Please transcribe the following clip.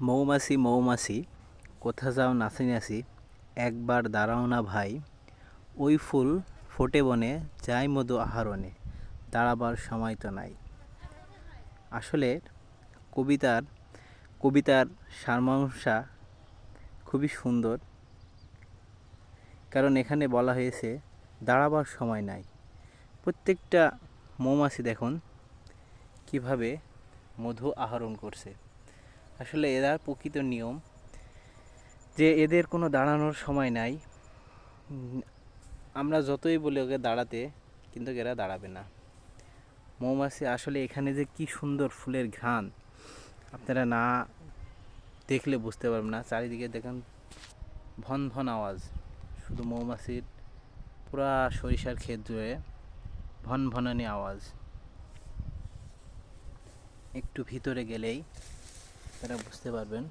মৌমাছি মৌমাছি, কোথা যাও নাচি নাচি একবার দাঁড়াও না ভাই, ওই ফুল ফোটে বনে, যাই মধু আহরণে, দাঁড়াবার সময় তো নাই। আসলে কবিতার কবিতার সারমাংসা খুবই সুন্দর, কারণ এখানে বলা হয়েছে, দাঁড়াবার সময় নাই। প্রত্যেকটা মৌমাছি দেখুন, কীভাবে মধু আহরণ করছে। আসলে এরা প্রকৃত নিয়ম যে এদের কোনো দাঁড়ানোর সময় নাই। আমরা যতই বলি ওকে দাঁড়াতে, কিন্তু এরা দাঁড়াবে না। মৌমাছি আসলে এখানে যে কি সুন্দর ফুলের ঘ্রাণ, আপনারা না দেখলে বুঝতে পারবেন না। চারিদিকে দেখেন, ভন ভন আওয়াজ। শুধু মৌমাছির পুরা সরিষার ক্ষেত জুড়ে ভন ভনানি আওয়াজ। একটু ভিতরে গেলেই তারা বুঝতে পারবেন।